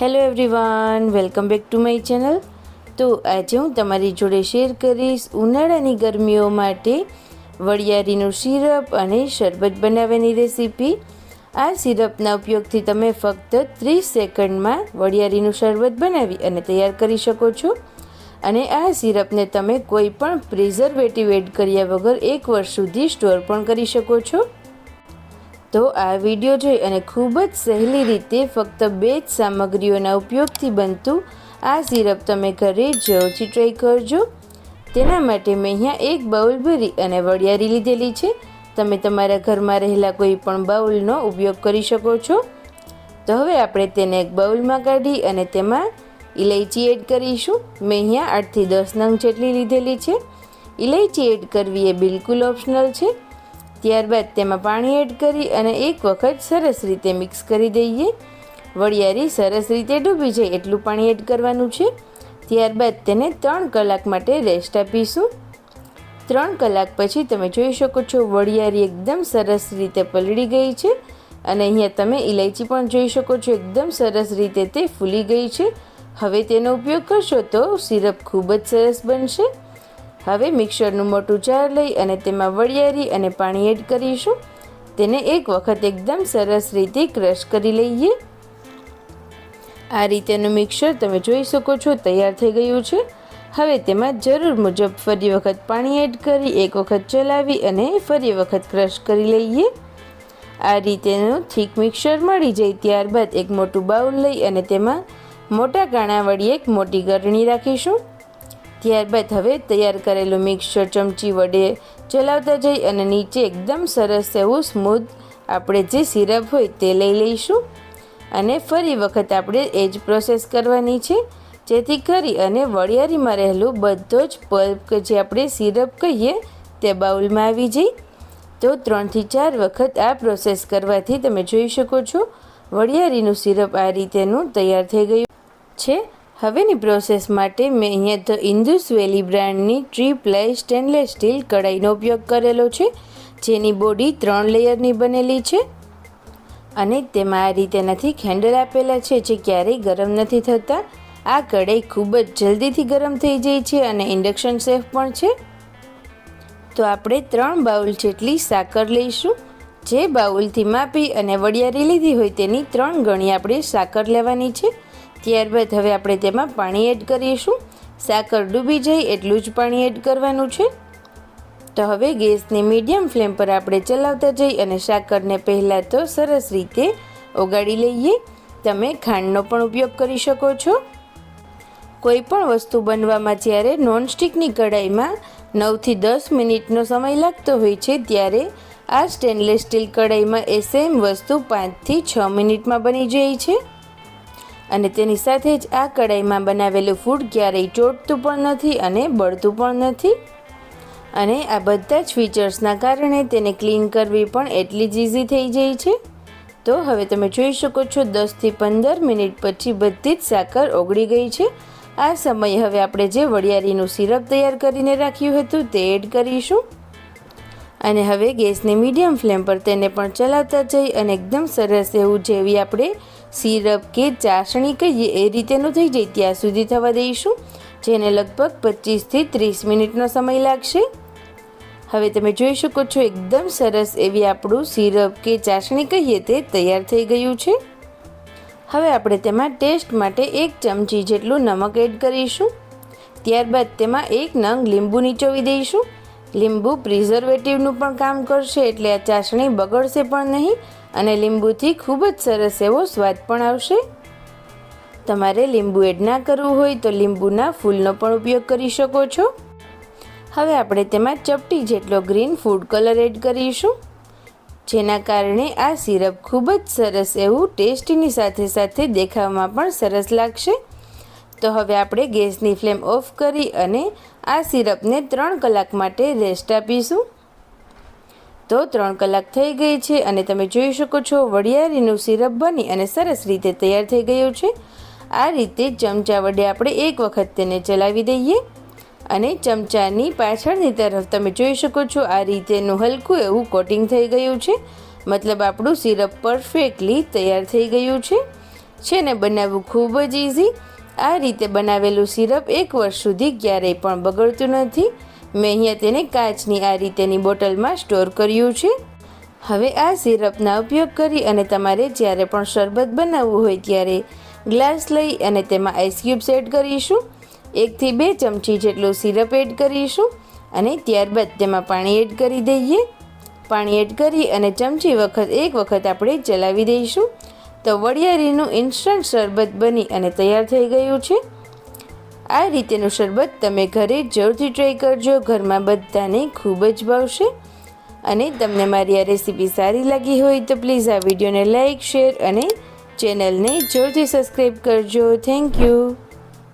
Hello everyone welcome back to my channel તો આજે હું તમારી જોડે શેર કરીશ ઉનાળાની ગરમીઓ માટે વરિયાળીનું સિરપ અને શરબત બનાવવાની રેસીપી આ સિરપના ઉપયોગથી તમે ફક્ત ત્રીસ સેકન્ડમાં વરિયાળીનું શરબત બનાવી અને તૈયાર કરી શકો છો. અને આ સિરપને તમે કોઈ પણ પ્રિઝર્વેટિવ એડ કર્યા વગર એક વર્ષ સુધી સ્ટોર પણ કરી શકો છો. તો આ વીડિયો જોઈ અને ખૂબ જ સહેલી રીતે ફક્ત બે જ સામગ્રીઓના ઉપયોગથી બનતું આ સિરપ તમે ઘરે જરૂરથી ટ્રાય કરજો. તેના માટે મેં અહીંયા એક બાઉલ ભરી અને વડિયારી લીધેલી છે. તમે તમારા ઘરમાં રહેલા કોઈ પણ બાઉલનો ઉપયોગ કરી શકો છો. તો હવે આપણે તેને એક બાઉલમાં કાઢી અને તેમાં ઇલાયચી એડ કરીશું. મેં અહીંયા આઠથી દસ નંગ જેટલી લીધેલી છે. ઇલાયચી એડ કરવી એ બિલકુલ ઓપ્શનલ છે. ત્યારબાદ તેમાં પાણી એડ કરી અને એક વખત સરસ રીતે મિક્સ કરી દઈએ. વળિયારી સરસ રીતે ડૂબી જાય એટલું પાણી એડ કરવાનું છે. ત્યારબાદ તેને ત્રણ કલાક માટે રેસ્ટ આપીશું. ત્રણ કલાક પછી તમે જોઈ શકો છો વળિયારી એકદમ સરસ રીતે પલળી ગઈ છે અને અહીંયા તમે ઇલાયચી પણ જોઈ શકો છો એકદમ સરસ રીતે તે ફૂલી ગઈ છે. હવે તેનો ઉપયોગ કરશો તો સિરપ ખૂબ જ સરસ બનશે. હવે મિક્સરનું મોટું જાર લઈ અને તેમાં વળિયારી અને પાણી એડ કરીશું. તેને એક વખત એકદમ સરસ રીતે ક્રશ કરી લઈએ. આ રીતેનું મિક્સર તમે જોઈ શકો છો, તૈયાર થઈ ગયું છે. હવે તેમાં જરૂર મુજબ ફરી વખત પાણી એડ કરી, એક વખત ચલાવી અને ફરી વખત ક્રશ કરી લઈએ. આ રીતેનું થીક મિક્સર મળી જાય ત્યારબાદ એક મોટું બાઉલ લઈ અને તેમાં મોટા કાણા વળી એક મોટી ગરણી રાખીશું. ત્યારબાદ હવે તૈયાર કરેલું મિક્સર ચમચી વડે ચલાવતા જઈ અને નીચે એકદમ સરસ એવું સ્મૂધ આપણે જે સિરપ હોય તે લઈ લઈશું. અને ફરી વખત આપણે એ જ પ્રોસેસ કરવાની છે. જેથી કરી અને વડિયારીમાં રહેલું બધો જ પલ્પ કે જે આપણે સિરપ કહીએ તે બાઉલમાં આવી જાય તો ત્રણથી ચાર વખત આ પ્રોસેસ કરવાથી તમે જોઈ શકો છો. વડિયારીનું સિરપ આ રીતેનું તૈયાર થઈ ગયું છે. હવેની પ્રોસેસ માટે મેં અહીંયા તો ઇન્દુસ વેલી બ્રાન્ડની ટ્રી પ્લાય સ્ટેનલેસ સ્ટીલ કઢાઈનો ઉપયોગ કરેલો છે, જેની બોડી ત્રણ લેયરની બનેલી છે. અને તેમાં આ રીતે નથી હેન્ડલ આપેલા છે જે ક્યારેય ગરમ નથી થતા. આ કઢાઈ ખૂબ જ જલ્દીથી ગરમ થઈ જાય છે અને ઇન્ડક્શન સેફ પણ છે. તો આપણે ત્રણ બાઉલ જેટલી સાકર લઈશું. જે બાઉલથી માપી અને વડિયારી લીધી હોય તેની ત્રણ ગણી આપણે સાકર લેવાની છે. ત્યારબાદ હવે આપણે તેમાં પાણી એડ કરીશું. સાકર ડૂબી જાય એટલું જ પાણી એડ કરવાનું છે. તો હવે ગેસની મીડિયમ ફ્લેમ પર આપણે ચલાવતા જઈ અને સાકરને પહેલાં તો સરસ રીતે ઓગાળી લઈએ. તમે ખાંડનો પણ ઉપયોગ કરી શકો છો. કોઈ પણ વસ્તુ બનવામાં જ્યારે નોનસ્ટિકની કઢાઈમાં નવથી દસ મિનિટનો સમય લાગતો હોય છે, ત્યારે આ સ્ટેનલેસ સ્ટીલ કઢાઈમાં એ સેમ વસ્તુ પાંચથી છ મિનિટમાં બની જાય છે. અને તેની સાથે જ આ કઢાઈમાં બનાવેલું ફૂડ ક્યારેય ચોટતું પણ નથી અને બળતું પણ નથી. અને આ બધા જ ફીચર્સના કારણે તેને ક્લીન કરવી પણ એટલી જ ઇઝી થઈ જાય છે. તો હવે તમે જોઈ શકો છો દસથી પંદર મિનિટ પછી બધી જ સાકર ઓગળી ગઈ છે. આ સમયે હવે આપણે જે વડિયારીનું સિરપ તૈયાર કરીને રાખ્યું હતું તે એડ કરીશું. અને હવે ગેસને મીડિયમ ફ્લેમ પર તેને પણ ચલાવતા જઈ અને એકદમ સરસ એવું જેવી આપણે સિરપ કે ચાસણી કહીએ એ રીતેનું થઈ જાય ત્યાં સુધી થવા દઈશું, જેને લગભગ પચીસથી ત્રીસ મિનિટનો સમય લાગશે. હવે તમે જોઈ શકો છો એકદમ સરસ એવી આપણું સિરપ કે ચાસણી કહીએ તે તૈયાર થઈ ગયું છે. હવે આપણે તેમાં ટેસ્ટ માટે એક ચમચી જેટલું નમક એડ કરીશું. ત્યારબાદ તેમાં એક નંગ લીંબુ નીચોવી દઈશું. લીંબુ પ્રિઝર્વેટિવનું પણ કામ કરશે એટલે આ ચાસણી બગડશે પણ નહીં અને લીંબુથી ખૂબ જ સરસ એવો સ્વાદ પણ આવશે. તમારે લીંબુ એડ ના કરવું હોય તો લીંબુના ફૂલનો પણ ઉપયોગ કરી શકો છો. હવે આપણે તેમાં ચપટી જેટલો ગ્રીન ફૂડ કલર એડ કરીશું. જેના કારણે આ સિરપ ખૂબ જ સરસ એવું ટેસ્ટની સાથે સાથે દેખાવમાં પણ સરસ લાગશે. તો હવે આપણે ગેસની ફ્લેમ ઓફ કરી અને આ સિરપને ત્રણ કલાક માટે રેસ્ટ આપીશું. તો ત્રણ કલાક થઈ ગઈ છે અને તમે જોઈ શકો છો વડિયાળીનું સિરપ બની અને સરસ રીતે તૈયાર થઈ ગયું છે. આ રીતે ચમચા વડે આપણે એક વખત તેને ચલાવી દઈએ અને ચમચાની પાછળની તરફ તમે જોઈ શકો છો આ રીતેનું હલકું એવું કોટિંગ થઈ ગયું છે. મતલબ આપણું સિરપ પરફેક્ટલી તૈયાર થઈ ગયું છે. છે ને, બનાવવું ખૂબ જ ઇઝી આ રીતે બનાવેલું સિરપ એક વર્ષ સુધી ક્યારેય પણ બગડતું નથી. મેં અહીંયા તેને કાચની આ રીતેની બોટલમાં સ્ટોર કર્યું છે. હવે આ સિરપના ઉપયોગ કરી અને તમારે જ્યારે પણ શરબત બનાવવું હોય ત્યારે ગ્લાસ લઈ અને તેમાં આઈસ ક્યુબ્સ એડ કરીશું. એકથી બે ચમચી જેટલું સિરપ એડ કરીશું અને ત્યારબાદ તેમાં પાણી એડ કરી દઈએ. પાણી એડ કરી અને ચમચી વખત એક વખત આપણે ચલાવી દઈશું. તો વડિયારીનું ઇન્સ્ટન્ટ શરબત બની અને તૈયાર થઈ ગયું છે. આ રીતેનું શરબત તમે ઘરે જરૂરથી ટ્રાય કરજો. ઘરમાં બધાને ખૂબ જ ભાવશે. અને તમને મારી આ રેસીપી સારી લાગી હોય તો પ્લીઝ આ વિડીયોને લાઇક શેર અને ચેનલને જરૂરથી સબસ્ક્રાઈબ કરજો. Thank you